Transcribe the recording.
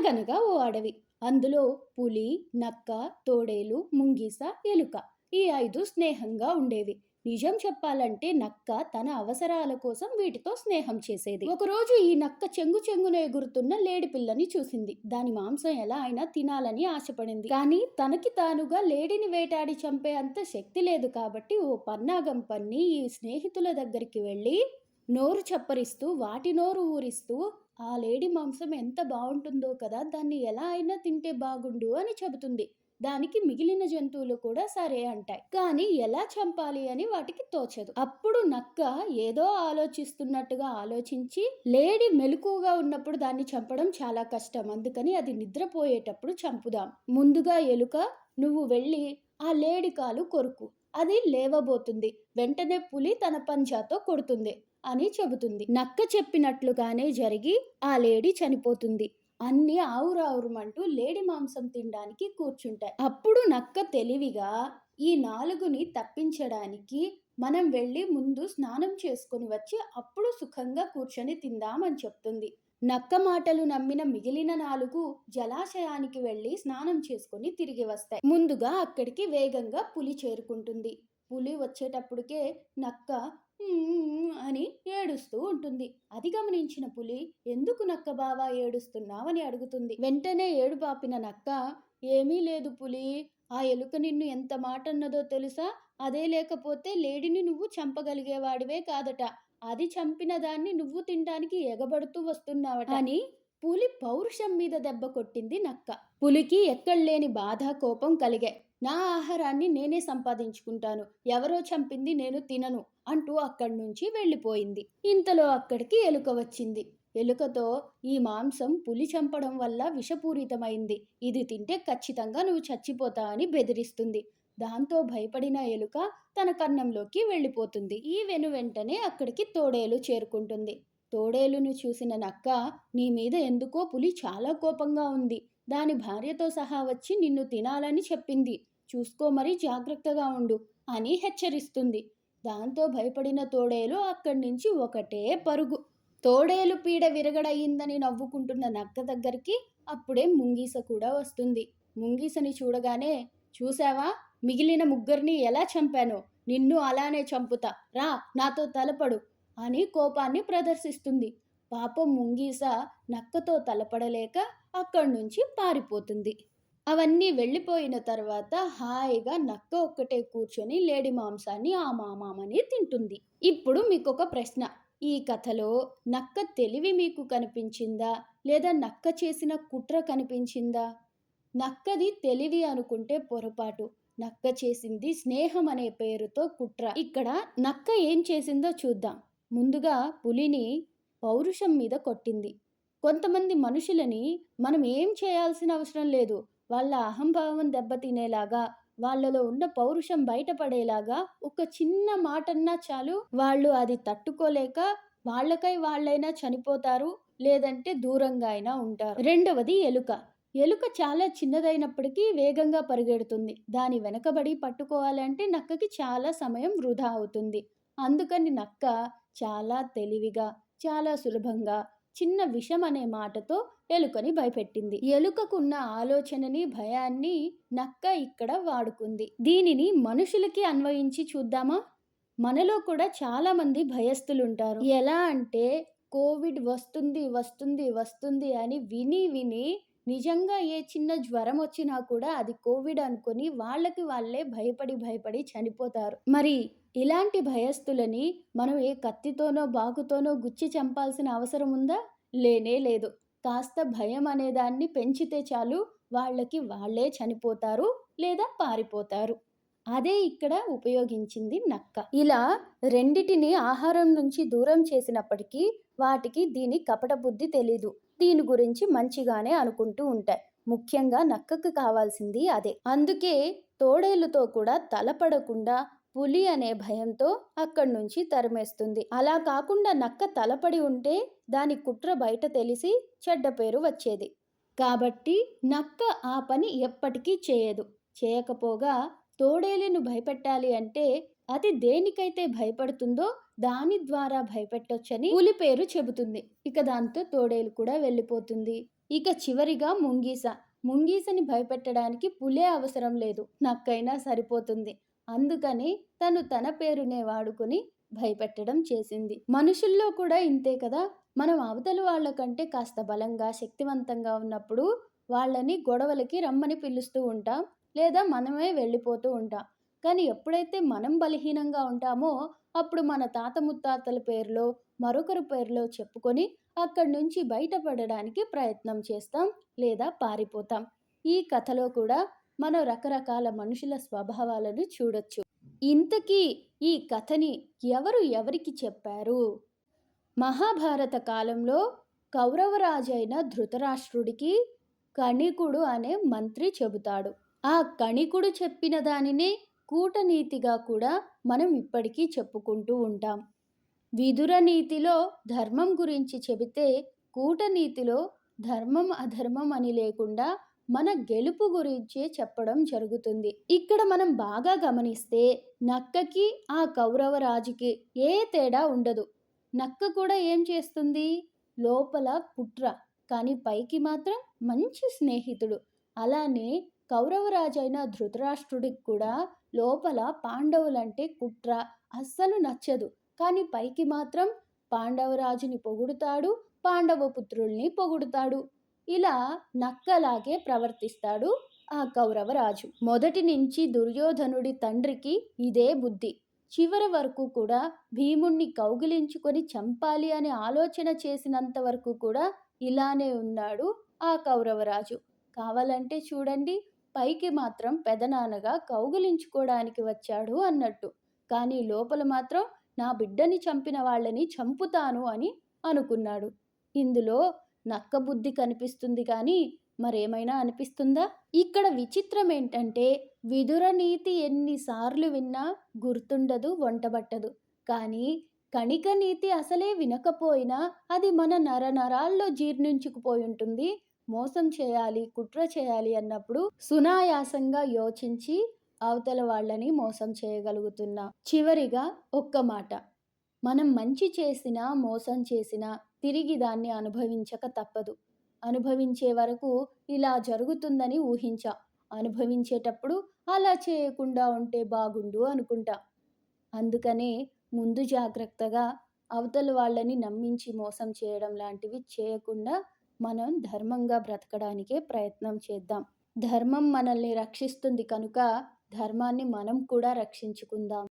అనగనగా ఓ అడవి. అందులో పులి నక్క తోడేలు ముంగీస ఎలుక ఈ ఐదు స్నేహంగా ఉండేవి. నిజం చెప్పాలంటే నక్క తన అవసరాల కోసం వీటితో స్నేహం చేసేది. ఒకరోజు ఈ నక్క చెంగు చెంగున ఎగురుతున్న లేడి పిల్లని చూసింది. దాని మాంసం ఎలా అయినా తినాలని ఆశపడింది. కానీ తనకి తానుగా లేడిని వేటాడి చంపే అంత శక్తి లేదు కాబట్టి ఓ పన్నాగం పన్ని ఈ స్నేహితుల దగ్గరికి వెళ్ళి నోరు చప్పరిస్తూ వాటి నోరు ఊరిస్తూ ఆ లేడి మాంసం ఎంత బాగుంటుందో కదా దాన్ని ఎలా అయినా తింటే బాగుండు అని చెబుతుంది. దానికి మిగిలిన జంతువులు కూడా సరే అంటాయి. కానీ ఎలా చంపాలి అని వాటికి తోచదు. అప్పుడు నక్క ఏదో ఆలోచిస్తున్నట్టుగా ఆలోచించి లేడి మెలకువగా ఉన్నప్పుడు దాన్ని చంపడం చాలా కష్టం. అందుకని అది నిద్రపోయేటప్పుడు చంపుదాం. ముందుగా ఎలుక నువ్వు వెళ్ళి ఆ లేడి కాలు కొరుకు. అది లేవబోతుంది. వెంటనే పులి తన పంజాతో కొడుతుంది. అని చెబుతుంది. నక్క చెప్పినట్లుగానే జరిగి ఆ లేడీ చనిపోతుంది. అన్ని ఆవురావురమంటూ లేడి మాంసం తినడానికి కూర్చుంటాయి. అప్పుడు నక్క తెలివిగా ఈ నాలుగుని తప్పించడానికి మనం వెళ్ళి ముందు స్నానం చేసుకొని వచ్చి అప్పుడు సుఖంగా కూర్చొని తిందామని చెప్తుంది. నక్క మాటలు నమ్మిన మిగిలిన నాలుగు జలాశయానికి వెళ్ళి స్నానం చేసుకొని తిరిగి వస్తాయి. ముందుగా అక్కడికి వేగంగా పులి చేరుకుంటుంది. పులి వచ్చేటప్పటికే నక్క అని ఏడుస్తూ ఉంటుంది. అది గమనించిన పులి ఎందుకు నక్క బావా ఏడుస్తున్నావని అడుగుతుంది. వెంటనే ఏడు పాపిన నక్క ఏమీ లేదు పులి ఆ ఎలుక నిన్ను ఎంత మాట అన్నదో తెలుసా? అదే లేకపోతే లేడిని నువ్వు చంపగలిగేవాడివే కాదట. అది చంపిన దాన్ని నువ్వు తినడానికి ఎగబడుతూ వస్తున్నావట అని పులి పౌరుషం మీద దెబ్బ కొట్టింది నక్క. పులికి ఎక్కడలేని బాధ కోపం కలిగాయి. నా ఆహారాన్ని నేనే సంపాదించుకుంటాను. ఎవరో చంపింది నేను తినను అంటూ అక్కడి నుంచి వెళ్ళిపోయింది. ఇంతలో అక్కడికి ఎలుక వచ్చింది. ఎలుకతో ఈ మాంసం పులి చంపడం వల్ల విషపూరితమైంది. ఇది తింటే ఖచ్చితంగా నువ్వు చచ్చిపోతా అని బెదిరిస్తుంది. దాంతో భయపడిన ఎలుక తన కన్నంలోకి వెళ్ళిపోతుంది. ఈ వెను వెంటనే అక్కడికి తోడేలు చేరుకుంటుంది. తోడేలును చూసిన నక్క నీ మీద ఎందుకో పులి చాలా కోపంగా ఉంది. దాని భార్యతో సహా వచ్చి నిన్ను తినాలని చెప్పింది. చూసుకో మరి జాగ్రత్తగా ఉండు అని హెచ్చరిస్తుంది. దాంతో భయపడిన తోడేలు అక్కడి నుంచి ఒకటే పరుగు. తోడేలు పీడ విరగడయిందని నవ్వుకుంటున్న నక్క దగ్గరికి అప్పుడే ముంగీస కూడా వస్తుంది. ముంగీసని చూడగానే చూసావా మిగిలిన ముగ్గురిని ఎలా చంపానో? నిన్ను అలానే చంపుతా. రా నాతో తలపడు అని కోపాన్ని ప్రదర్శిస్తుంది. పాపం ముంగీస నక్కతో తలపడలేక అక్కడి నుంచి పారిపోతుంది. అవన్నీ వెళ్ళిపోయిన తర్వాత హాయిగా నక్క ఒక్కటే కూర్చొని లేడి మాంసాన్ని ఆ మామామని తింటుంది. ఇప్పుడు మీకు ఒక ప్రశ్న. ఈ కథలో నక్క తెలివి మీకు కనిపించిందా? లేదా నక్క చేసిన కుట్ర కనిపించిందా? నక్కది తెలివి అనుకుంటే పొరపాటు. నక్క చేసింది స్నేహం అనే పేరుతో కుట్ర. ఇక్కడ నక్క ఏం చేసిందో చూద్దాం. ముందుగా పులిని పౌరుషం మీద కొట్టింది. కొంతమంది మనుషులని మనం ఏం చేయాల్సిన అవసరం లేదు. వాళ్ళ అహంభావం దెబ్బతినేలాగా వాళ్ళలో ఉన్న పౌరుషం బయటపడేలాగా ఒక చిన్న మాటన్నా చాలు. వాళ్ళు అది తట్టుకోలేక వాళ్ళకై వాళ్ళైనా చనిపోతారు లేదంటే దూరంగా అయినా ఉంటారు. రెండవది ఎలుక. ఎలుక చాలా చిన్నదైనప్పటికీ వేగంగా పరిగెడుతుంది. దాని వెనకబడి పట్టుకోవాలంటే నక్కకి చాలా సమయం వృధా అవుతుంది. అందుకని నక్క చాలా తెలివిగా చాలా సులభంగా చిన్న విషం అనే మాటతో ఎలుకని భయపెట్టింది. ఎలుకకున్న ఆలోచనని భయాన్ని నక్క ఇక్కడ వాడుకుంది. దీనిని మనుషులకి అన్వయించి చూద్దామా? మనలో కూడా చాలామంది భయస్థులుంటారు. ఎలా అంటే కోవిడ్ వస్తుంది వస్తుంది వస్తుంది అని విని విని నిజంగా ఏ చిన్న జ్వరం వచ్చినా కూడా అది కోవిడ్ అనుకొని వాళ్ళకి వాళ్ళే భయపడి భయపడి చనిపోతారు. మరి ఇలాంటి భయస్థులని మనం ఏ కత్తితోనో బాకుతోనో గుచ్చి చంపాల్సిన అవసరం ఉందా? లేనే లేదు. కాస్త భయం అనేదాన్ని పెంచితే చాలు వాళ్ళకి వాళ్ళే చనిపోతారు లేదా పారిపోతారు. అదే ఇక్కడ ఉపయోగించింది నక్క. ఇలా రెండిటిని ఆహారం నుంచి దూరం చేసినప్పటికీ వాటికి దీని కపట బుద్ధి తెలీదు. దీని గురించి మంచిగానే అనుకుంటూ ఉంటాయి. ముఖ్యంగా నక్కకు కావాల్సింది అదే. అందుకే తోడేళ్ళతో కూడా తలపడకుండా పులి అనే భయంతో అక్కడి నుంచి తరిమేస్తుంది. అలా కాకుండా నక్క తలపడి ఉంటే దాని కుట్ర బయట తెలిసి చెడ్డ పేరు వచ్చేది. కాబట్టి నక్క ఆ పని ఎప్పటికీ చేయదు. చేయకపోగా తోడేలును భయపెట్టాలి అంటే అది దేనికైతే భయపడుతుందో దాని ద్వారా భయపెట్టొచ్చని పులి పేరు చెబుతుంది. ఇక దాంతో తోడేలు కూడా వెళ్ళిపోతుంది. ఇక చివరిగా ముంగీస. ముంగీసని భయపెట్టడానికి పులే అవసరం లేదు. నక్కైనా సరిపోతుంది. అందుకని తను తన పేరునే వాడుకొని భయపెట్టడం చేసింది. మనుషుల్లో కూడా ఇంతే కదా! మనం అవతలి వాళ్ళకంటే కాస్త బలంగా శక్తివంతంగా ఉన్నప్పుడు వాళ్ళని గొడవలకి రమ్మని పిలుస్తూ ఉంటాం లేదా మనమే వెళ్ళిపోతూ ఉంటాం. కానీ ఎప్పుడైతే మనం బలహీనంగా ఉంటామో అప్పుడు మన తాత ముత్తాతల పేరులో మరొకరి పేరులో చెప్పుకొని అక్కడి నుంచి బయటపడడానికి ప్రయత్నం చేస్తాం లేదా పారిపోతాం. ఈ కథలో కూడా మనం రకరకాల మనుషుల స్వభావాలను చూడొచ్చు. ఇంతకీ ఈ కథని ఎవరు ఎవరికి చెప్పారు? మహాభారత కాలంలో కౌరవరాజైన ధృతరాష్ట్రుడికి కణికుడు అనే మంత్రి చెబుతాడు. ఆ కణికుడు చెప్పిన దానినే కూటనీతిగా కూడా మనం ఇప్పటికీ చెప్పుకుంటూ ఉంటాం. విదుర నీతిలో ధర్మం గురించి చెబితే కూటనీతిలో ధర్మం అధర్మం అని లేకుండా మన గెలుపు గురించే చెప్పడం జరుగుతుంది. ఇక్కడ మనం బాగా గమనిస్తే నక్కకి ఆ కౌరవ రాజుకి ఏ తేడా ఉండదు. నక్క కూడా ఏం చేస్తుంది? లోపల కుట్ర కానీ పైకి మాత్రం మంచి స్నేహితుడు. అలానే కౌరవరాజైన ధృతరాష్ట్రుడికి కూడా లోపల పాండవులంటే కుట్ర అస్సలు నచ్చదు. కానీ పైకి మాత్రం పాండవరాజుని పొగుడుతాడు పాండవ పుత్రుల్ని పొగుడుతాడు. ఇలా నక్కలాగే ప్రవర్తిస్తాడు ఆ కౌరవరాజు. మొదటి నుంచి దుర్యోధనుడి తండ్రికి ఇదే బుద్ధి. చివరి వరకు కూడా భీముణ్ణి కౌగిలించుకొని చంపాలి అనే ఆలోచన చేసినంత వరకు కూడా ఇలానే ఉన్నాడు ఆ కౌరవరాజు. కావాలంటే చూడండి పైకి మాత్రం పెదనాన్నగా కౌగిలించుకోవడానికి వచ్చాడు అన్నట్టు. కానీ లోపల మాత్రం నా బిడ్డని చంపిన వాళ్ళని చంపుతాను అని అనుకున్నాడు. ఇందులో నక్క బుద్ధి కనిపిస్తుంది కానీ మరేమైనా అనిపిస్తుందా? ఇక్కడ విచిత్రం ఏంటంటే విదుర నీతి ఎన్నిసార్లు విన్నా గుర్తుండదు వంటబట్టదు. కానీ కణిక నీతి అసలే వినకపోయినా అది మన నర నరాల్లో జీర్ణించుకుపోయి ఉంటుంది మోసం చేయాలి కుట్ర చేయాలి అన్నప్పుడు సునాయాసంగా యోచించి అవతల వాళ్ళని మోసం చేయగలుగుతున్నా. చివరిగా ఒక్క మాట. మనం మంచి చేసినా మోసం చేసినా తిరిగి దాన్ని అనుభవించక తప్పదు. అనుభవించే వరకు ఇలా జరుగుతుందని ఊహించా. అనుభవించేటప్పుడు అలా చేయకుండా ఉంటే బాగుండు అనుకుంటా. అందుకనే ముందు జాగ్రత్తగా అవతల వాళ్ళని నమ్మించి మోసం చేయడం లాంటివి చేయకుండా మనం ధర్మంగా బ్రతకడానికే ప్రయత్నం చేద్దాం. ధర్మం మనల్ని రక్షిస్తుంది కనుక ధర్మాన్ని మనం కూడా రక్షించుకుందాం.